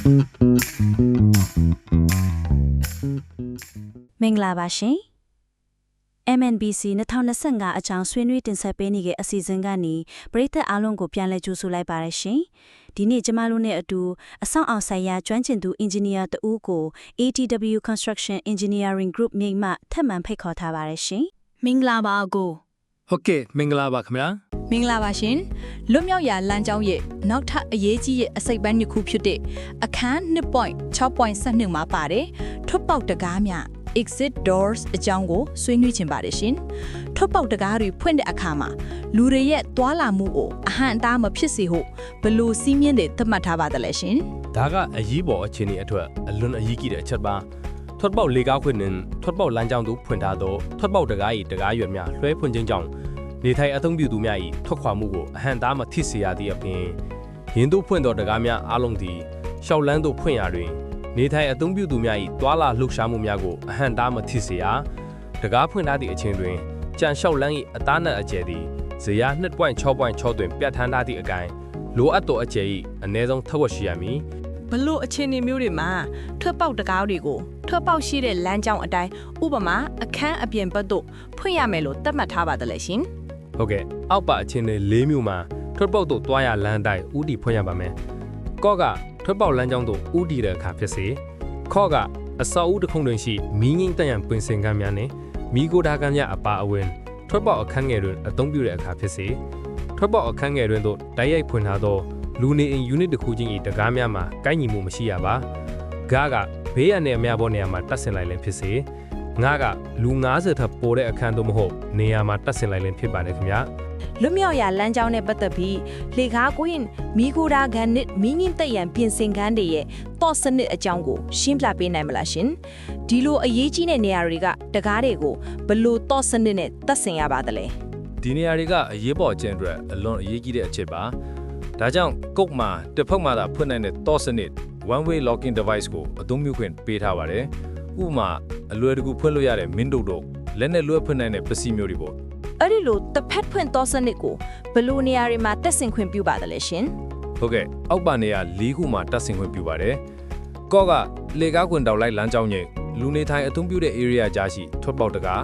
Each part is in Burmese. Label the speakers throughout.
Speaker 1: မင်္ဂလာပါရှင် MNBC 2025အကြောင်းဆွေးနွေးတင်ဆက်ပေးနေတဲ့အစီအစဉ်ကနေပရိသတ်အားလုံးကိုပြန်လည်ကြိုဆိုလိုက်ပါရရှင်ဒီနေ့ကျမတို့နဲ့အတူအဆောင်အောင်ဆိုင်ရာကျွမ်းကျင်သူအင်ဂျင်နီယာတဦးကို ATW Construction Engineering Group မြိတ်မှထပ်မံဖိတ်ခေါ်ထားပါရရှင်
Speaker 2: မင်္ဂလာပါအကို
Speaker 3: ဟုတ်ကဲ့မင်္ဂလာပါခင်ဗျာ
Speaker 2: မင်္ဂလာပါရှင်လွတ်မြောက်ရာလမ်းကြောင်းရဲ့နောက်ထပ်အရေးကြီးရဲ့အစိတ်ပိုင်းတစ်ခုဖြစ်တဲ့အခန်း2.6.12မှာပါတယ်ထွက်ပေါက်တကားများ exit doors အကြောင်းကိုဆွေးနွေးချင်ပါတယ်ရှင်ထွက်ပေါက်တကားတွေဖွင့်တဲ့အခါမှာလူတွေရဲ့သွာလာမှုကိုအဟန့်အတားမဖြစ်စေဖို့ဘယ်လို့စီးမြင့်တွေသတ်မှတ်ထားပါသလဲရှင်
Speaker 3: ဒါကအရေးပေါ်အခြေအနေအတွက်အလွန်အရေးကြီးတဲ့အချက်ပါထွက်ပေါက်လေကားခွင့်နဲ့ထွက်ပေါက်လမ်းကြောင်းတို့ဖွင့်ထားသောထွက်ပေါက်တကား၏တကားရွက်များလွှဲဖွင့်ခြင်းကြောင့် နေထိုင်အသုံးပြုသူများ၏ထွက်ခွာမှုကိုအဟန့်အတားမဖြစ်စေရသည့်အပြင်ရင်းတို့ဖွင့်သောတကားများအားလုံးသည်ရှောက်လန်းသို့ဖွင့်ရာတွင် နေထိုင်အသုံးပြုသူများ၏သွာလာလှုပ်ရှားမှုများကိုအဟန့်အတားမဖြစ်စေရတကားဖွင့်ထားသည့်အချိန်တွင်ကြံလျှောက်လန်း၏အသားနက်အကျယ်သည်ဇေယျ2.6.6တွင်ပြတ်ထန်းထားသည့်အကိုင်လိုအပ်သောအကျယ်၏အနည်းဆုံးထက်ဝက်ရှိရမည်
Speaker 2: ဘလို့အခြေအနေမျိုးတွေမှာထွက်ပေါက်တကားတွေကိုထွက်ပေါက်ရှိတဲ့လမ်းကြောင်းအတိုင်းဥပမာအခန်းအပြင်ဘက်သို့ဖွင့်ရမယ်လို့သတ်မှတ်ထားပါသလဲရှင်
Speaker 3: ဟုတ်ကဲ့အောက်ပါအချင်းတွေ၄မျိုးမှာထွက်ပေါက်တို့တွားရလမ်းတိုင်းဥတီဖွင့်ရပါမယ်ကော့ကထွက်ပေါက်လမ်းကြောင်းတို့ဥတီတဲ့အခါဖြစ်စေခော့ကအစောအဦတစ်ခုတွင်ရှိမီးငိမ့်တန်ရန်ပင်စင်ကမ်းများနဲ့မီးကိုဓာကမ်းများအပါအဝင်ထွက်ပေါက်အခန်းငယ်တွင်အသုံးပြုတဲ့အခါဖြစ်စေထွက်ပေါက်အခန်းငယ်တွင်သို့တိုက်ရိုက်ဖွင့်ထားသောလူနေအိမ်ယူနစ်တစ်ခုချင်း၏တကားများမှာကိုက်ညီမှုမရှိရပါဂါကဘေးရန်နဲ့အများပေါ်နေရာမှာတတ်ဆင်လိုက်လည်းဖြစ်စေ ငါကလူ90ထပ်ပိုတဲ့အခန်းသို့မဟုတ်နေရာမှာတတ်ဆင်လိုက်လည်းဖြစ်ပါတယ်ခင်ဗျာ
Speaker 2: လွတ်မြောက်ရာလမ်းကြောင်းနဲ့ပတ်သက်ပြီးလေကားကွင်းမိဂိုဒါဂန်နစ်မင်းင်းတက်ရန်ပြင်ဆင်ခန်းတွေရဲ့တော့စနစ်အကြောင်းကိုရှင်းပြပေးနိုင်မလားရှင်ဒီလိုအရေးကြီးတဲ့နေရာတွေကတကားတွေကိုဘလို့တော့စနစ်နဲ့တက်ဆင်ရပါသလဲ
Speaker 3: ဒီနေရာတွေကအရေးပေါ်အကျင့်အတွက်အလွန်အရေးကြီးတဲ့အချက်ပါဒါကြောင့်ကုတ်မှာတစ်ဖက်မှာသာဖွင့်နိုင်တဲ့ TOS စနစ် one way locking device ကိုအသုံးပြုခွင့်ပေးထားပါတယ်ဥပမာ အလွယ်တကူဖွင့်လို့ရတဲ့ window တို့လက်နဲ့လွှဲဖွင့်နိုင်တဲ့ပစ္စည်းမျိုးတွေပေါ့
Speaker 2: အဲ့ဒီလိုတစ်ဖက်ဖွင့်တော့စနစ်ကိုဘလို့နေရာတွေမှာတက်ဆင်ခွင့်ပြုပါသလဲရှင်
Speaker 3: ဟုတ်ကဲ့အောက်ပါနေရာ၄ခုမှာတက်ဆင်ခွင့်ပြုပါတယ်ကော့ကလေကားခွင်တောက်လိုက်လမ်းကြောင်းညိလူနေထိုင်အသုံးပြုတဲ့ area ကြားရှိထွက်ပေါက်တကား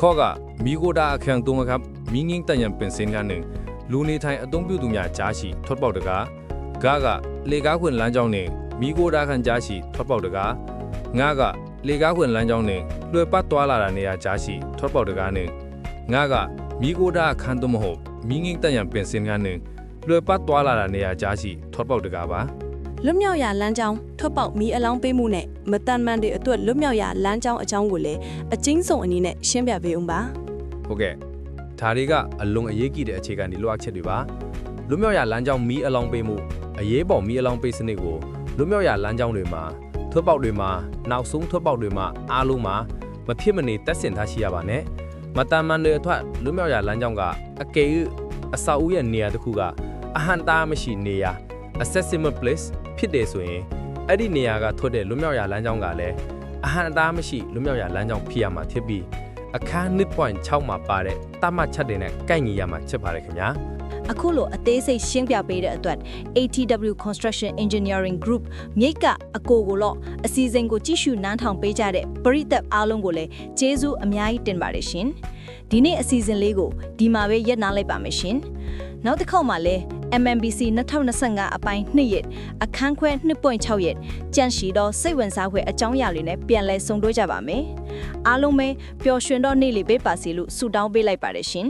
Speaker 3: ခော့ကမီဂိုတာအခန်းသုံးအခါမင်းငင်းတန်ရန်ပင်စင်ကန်းနဲ့လူနေထိုင်အသုံးပြုသူများကြားရှိထွက်ပေါက်တကားဂါကလေကားခွင်လမ်းကြောင်းနဲ့မီဂိုတာခန်းကြားရှိထွက်ပေါက်တကားငါက လေကားခွင်လမ်းကြောင်းနဲ့လွှဲပတ်သွားလာတာနေရာကြားရှိထွက်ပေါက်တကားနဲ့ငါကမီဂိုတာအခန်းသို့မဟုတ်မင်းငင်းတန်ရန်ပင်စင်ကန်းနဲ့လွှဲပတ်သွားလာတာနေရာကြားရှိထွက်ပေါက်တကားပါ
Speaker 4: လွတ်မြောက်ရာလမ်းကြောင်းထွက်ပေါက်မီးအလောင်းပေးမှုနဲ့မတန်မှန်တဲ့အတွက်လွတ်မြောက်ရာလမ်းကြောင်းအကြောင်းကိုလည်းအကျဉ်းဆုံးအနေနဲ့ရှင်းပြပေးအောင်ပါ
Speaker 3: ဟုတ်ကဲ့ဒါတွေကအလွန်အရေးကြီးတဲ့အခြေခံဒီလိုအပ်ချက်တွေပါလွတ်မြောက်ရလမ်းကြောင်းမီးအလောင်းပေးမှုအရေးပေါ်မီးအလောင်းပေးစနစ်ကိုလွတ်မြောက်ရလမ်းကြောင်းတွေမှာ ထွက်ပေါက်တွေမှာနောက်ဆုံးထွက်ပေါက်တွေမှာအားလုံးမှာမဖြစ်မနေတက်ဆင်ထားရှိရပါနဲ့မတန်မန်တွေအထွက်လွတ်မြောက်ရလမ်းကြောင်းကအကယ်၍အဆောက်အဦရဲ့နေရာတစ်ခုကအဟန်တာမရှိနေရာ accessible place ဖြစ်တယ်ဆိုရင်အဲ့ဒီနေရာကထွက်တဲ့လွတ်မြောက်ရလမ်းကြောင်းကလည်းအဟန်အတားမရှိလွတ်မြောက်ရလမ်းကြောင်းဖြစ်ရမှာဖြစ်ပြီးအခန်း1.6မှာပါတဲ့တတ်မှတ်ချက်တွေနဲ့ကိုက်ညီရမှာဖြစ်ပါတယ်ခင်ဗျာ
Speaker 2: အခုလိုအသေးစိတ်ရှင်းပြပေးတဲ့အတွက် ATW Construction Engineering Group မြိတ်ကအကိုကိုတော့အစီအစဉ်ကိုကြည့်ရှုနားထောင်ပေးကြတဲ့ပရိသတ်အားလုံးကိုလည်းကျေးဇူးအများကြီးတင်ပါတယ်ရှင်ဒီနေ့အစီအစဉ်လေးကိုဒီမှာပဲရပ်နားလိုက်ပါမယ်ရှင်နောက်တစ်ခေါက်မှာလည်း MMBC 2025အပိုင်း2ရက်အခန်းခွဲ2.6ရက်ကြန့်ရှိတော့စိတ်ဝင်စားဖွယ်အကြောင်းအရာတွေနဲ့ပြန်လည်ဆုံတွေ့ကြပါမယ်အားလုံးပဲပျော်ရွှင်တော့နေ့လေးပေးပါစီလို့ဆုတောင်းပေးလိုက်ပါတယ်ရှင်